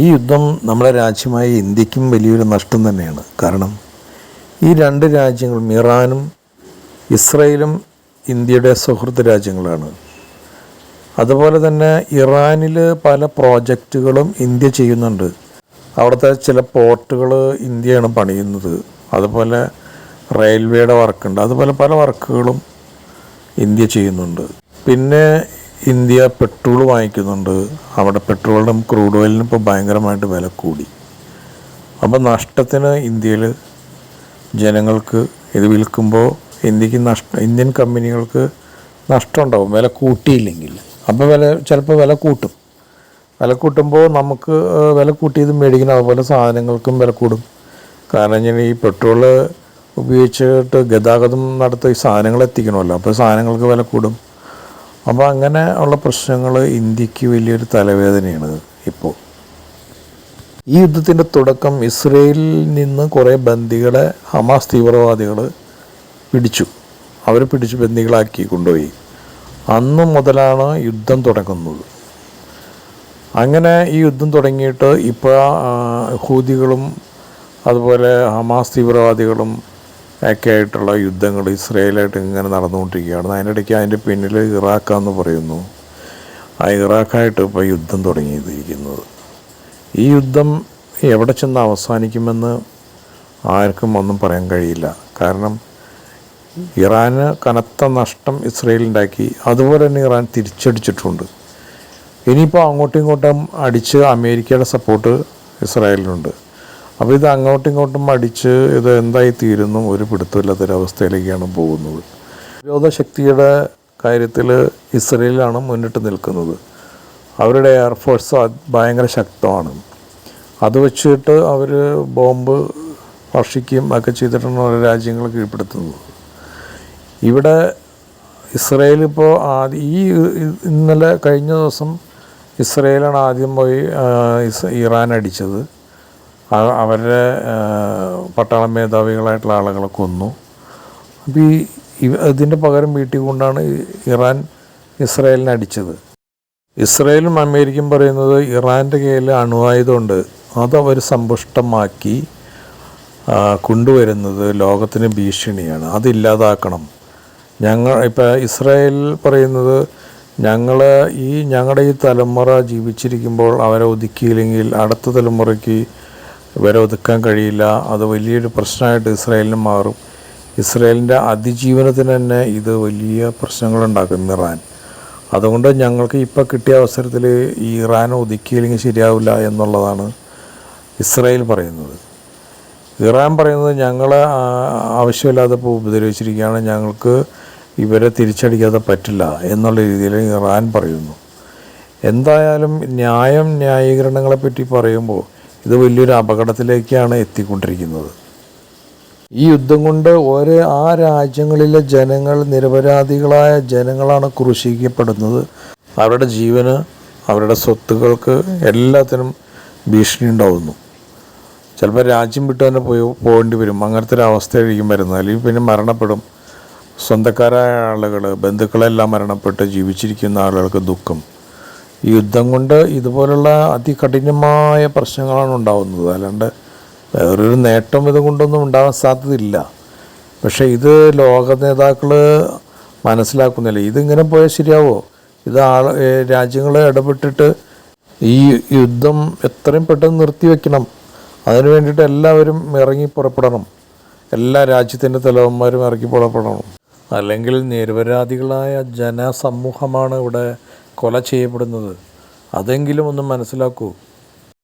ഈ യുദ്ധം നമ്മുടെ രാജ്യമായ ഇന്ത്യക്കും വലിയൊരു നഷ്ടം തന്നെയാണ്. കാരണം ഈ രണ്ട് രാജ്യങ്ങളും ഇറാനും ഇസ്രയേലും ഇന്ത്യയുടെ സുഹൃത്ത് രാജ്യങ്ങളാണ്. അതുപോലെ തന്നെ ഇറാനിൽ പല പ്രോജക്റ്റുകളും ഇന്ത്യ ചെയ്യുന്നുണ്ട്. അവിടുത്തെ ചില പോർട്ടുകൾ ഇന്ത്യയാണ് പണിയുന്നത്. അതുപോലെ റെയിൽവേയുടെ വർക്കുണ്ട്. അതുപോലെ പല വർക്കുകളും ഇന്ത്യ ചെയ്യുന്നുണ്ട്. പിന്നെ ഇന്ത്യ പെട്രോൾ വാങ്ങിക്കുന്നുണ്ട്. അവിടെ പെട്രോളിനും ക്രൂഡ് ഓയിലിനും ഇപ്പോൾ ഭയങ്കരമായിട്ട് വില കൂടി. അപ്പോൾ നഷ്ടത്തിന് ഇന്ത്യയിൽ ജനങ്ങൾക്ക് ഇത് വിൽക്കുമ്പോൾ ഇന്ത്യയ്ക്ക് നഷ്ടം ഇന്ത്യൻ കമ്പനികൾക്ക് നഷ്ടം ഉണ്ടാവും വില കൂട്ടിയില്ലെങ്കിൽ. അപ്പോൾ വില ചിലപ്പോൾ വില കൂട്ടും. വില കൂട്ടുമ്പോൾ നമുക്ക് വില കൂട്ടിയത് മേടിക്കണം. അതുപോലെ സാധനങ്ങൾക്കും വില കൂടും. കാരണം ഞാൻ ഈ പെട്രോൾ ഉപയോഗിച്ചിട്ട് ഗതാഗതം നടത്തി സാധനങ്ങൾ എത്തിക്കണമല്ലോ. അപ്പോൾ സാധനങ്ങൾക്ക് വില കൂടും. അപ്പോൾ അങ്ങനെ ഉള്ള പ്രശ്നങ്ങൾ ഇന്ത്യയ്ക്ക് വലിയൊരു തലവേദനയാണ് ഇപ്പോൾ ഈ യുദ്ധത്തിന്റെ തുടക്കം ഇസ്രയേലിൽ നിന്ന് കുറേ ബന്ദികളെ ഹമാസ് തീവ്രവാദികൾ പിടിച്ചു. അവരെ പിടിച്ച് ബന്ദികളാക്കി കൊണ്ടുപോയി. അന്ന് മുതലാണ് യുദ്ധം തുടങ്ങുന്നത്. അങ്ങനെ ഈ യുദ്ധം തുടങ്ങിയിട്ട് ഇപ്പോൾ ഹൂതികളും അതുപോലെ ഹമാസ് തീവ്രവാദികളും ഒക്കെ ആയിട്ടുള്ള യുദ്ധങ്ങൾ ഇസ്രയേലായിട്ട് ഇങ്ങനെ നടന്നുകൊണ്ടിരിക്കുകയാണ്. അതിനിടയ്ക്ക് അതിന്റെ പിന്നിൽ ഇറാഖാന്ന് പറയുന്നു. ആ ഇറാഖായിട്ട് ഇപ്പോൾ യുദ്ധം തുടങ്ങിയിരിക്കുന്നത്. ഈ യുദ്ധം എവിടെ ചെന്ന് അവസാനിക്കുമെന്ന് ആർക്കും ഒന്നും പറയാൻ കഴിയില്ല. കാരണം ഇറാന് കനത്ത നഷ്ടം ഇസ്രയേലുണ്ടാക്കി അതുപോലെ തന്നെ ഇറാൻ തിരിച്ചടിച്ചിട്ടുണ്ട്. ഇനിയിപ്പോൾ അങ്ങോട്ടും ഇങ്ങോട്ടും അടിച്ച് അമേരിക്കയുടെ സപ്പോർട്ട് ഇസ്രായേലിനുണ്ട്. അപ്പോൾ ഇത് അങ്ങോട്ടും ഇങ്ങോട്ടും അടിച്ച് ഇത് എന്തായി തീരുന്നു? ഒരു പിടുത്തമില്ലാത്തൊരവസ്ഥയിലേക്കാണ് പോകുന്നത്. പ്രതിരോധ ശക്തിയുടെ കാര്യത്തിൽ ഇസ്രയേലാണ് മുന്നിട്ട് നിൽക്കുന്നത്. അവരുടെ എയർഫോഴ്സ് ഭയങ്കര ശക്തമാണ്. അത് വെച്ചിട്ട് അവർ ബോംബ് വർഷിക്കുകയും ഒക്കെ ചെയ്തിട്ടാണ് ഓരോ രാജ്യങ്ങൾ കീഴ്പ്പെടുത്തുന്നത്. ഇവിടെ ഇസ്രയേൽ ഇപ്പോൾ ആദ്യം ഈ ഇന്നലെ കഴിഞ്ഞ ദിവസം ഇസ്രയേലാണ് ആദ്യം പോയി ഇറാൻ അടിച്ചത്. അവരുടെ പട്ടാള മേധാവികളായിട്ടുള്ള ആളുകളെ കൊന്നു. അപ്പോൾ ഈ ഇതിന്റെ പകരം വീട്ടിൽ കൊണ്ടാണ് ഇറാൻ ഇസ്രായേലിനെ അടിച്ചത്. ഇസ്രായേലും അമേരിക്കയും പറയുന്നത് ഇറാന്റെ കയ്യിൽ അണുവായുധമുണ്ട് അതവർ സമ്പുഷ്ടമാക്കി കൊണ്ടുവരുന്നത് ലോകത്തിന് ഭീഷണിയാണ്. അതില്ലാതാക്കണം ഞങ്ങൾ ഇപ്പോൾ ഇസ്രായേൽ പറയുന്നത് ഞങ്ങൾ ഈ ഞങ്ങളുടെ ഈ തലമുറ ജീവിച്ചിരിക്കുമ്പോൾ അവരെ ഒതുക്കിയില്ലെങ്കിൽ അടുത്ത തലമുറയ്ക്ക് ഇവരെ ഒതുക്കാൻ കഴിയില്ല. അത് വലിയൊരു പ്രശ്നമായിട്ട് ഇസ്രായേലിന് മാറും. ഇസ്രായേലിന്റെ അതിജീവനത്തിന് തന്നെ ഇത് വലിയ പ്രശ്നങ്ങളുണ്ടാക്കും ഇറാൻ. അതുകൊണ്ട് ഞങ്ങൾക്ക് ഇപ്പോൾ കിട്ടിയ അവസരത്തിൽ ഈ ഇറാൻ ഒതുക്കിയില്ലെങ്കിൽ ശരിയാവില്ല എന്നുള്ളതാണ് ഇസ്രായേൽ പറയുന്നത്. ഇറാൻ പറയുന്നത് ഞങ്ങളെ ആവശ്യമില്ലാതെ ഉപദ്രവിച്ചിരിക്കുകയാണ്. ഞങ്ങൾക്ക് ഇവരെ തിരിച്ചടിക്കാതെ പറ്റില്ല എന്നുള്ള രീതിയിൽ ഇറാൻ പറയുന്നു. എന്തായാലും ന്യായം ന്യായീകരണങ്ങളെ പറ്റി പറയുമ്പോൾ ഇത് വലിയൊരു അപകടത്തിലേക്കാണ് എത്തിക്കൊണ്ടിരിക്കുന്നത്. ഈ യുദ്ധം കൊണ്ട് ഓരോ ആ രാജ്യങ്ങളിലെ ജനങ്ങൾ നിരപരാധികളായ ജനങ്ങളാണ് ക്രൂശിക്കപ്പെടുന്നത് അവരുടെ ജീവന് അവരുടെ സ്വത്തുക്കൾക്ക് എല്ലാത്തിനും ഭീഷണി ഉണ്ടാവുന്നു. ചിലപ്പോൾ രാജ്യം വിട്ട് തന്നെ പോയി പോകേണ്ടി വരും. അങ്ങനത്തെ ഒരു അവസ്ഥയായിരിക്കും വരുന്നത്. അല്ലെങ്കിൽ പിന്നെ മരണപ്പെടും. സ്വന്തക്കാരായ ആളുകൾ ബന്ധുക്കളെല്ലാം മരണപ്പെട്ട് ജീവിച്ചിരിക്കുന്ന ആളുകൾക്ക് ദുഃഖം. യുദ്ധം കൊണ്ട് ഇതുപോലുള്ള അതികഠിനമായ പ്രശ്നങ്ങളാണ് ഉണ്ടാകുന്നത് അല്ലാണ്ട് വേറൊരു നേട്ടം ഇതുകൊണ്ടൊന്നും ഉണ്ടാകാൻ സാധ്യതയില്ല. പക്ഷേ ഇത് ലോക നേതാക്കൾ മനസ്സിലാക്കുന്നില്ല. ഇതിങ്ങനെ പോയാൽ ശരിയാവോ? ഇത് ആൾ രാജ്യങ്ങൾ ഇടപെട്ടിട്ട് ഈ യുദ്ധം എത്രയും പെട്ടെന്ന് നിർത്തിവെക്കണം. അതിനു വേണ്ടിയിട്ട് എല്ലാവരും ഇറങ്ങി പുറപ്പെടണം. എല്ലാ രാജ്യത്തിന്റെ തലവന്മാരും ഇറങ്ങി പുറപ്പെടണം. അല്ലെങ്കിൽ നിരപരാധികളായ ജനസമൂഹമാണ് ഇവിടെ കൊല ചെയ്യപ്പെടുന്നത്. അതെങ്കിലും ഒന്ന് മനസ്സിലാക്കൂ.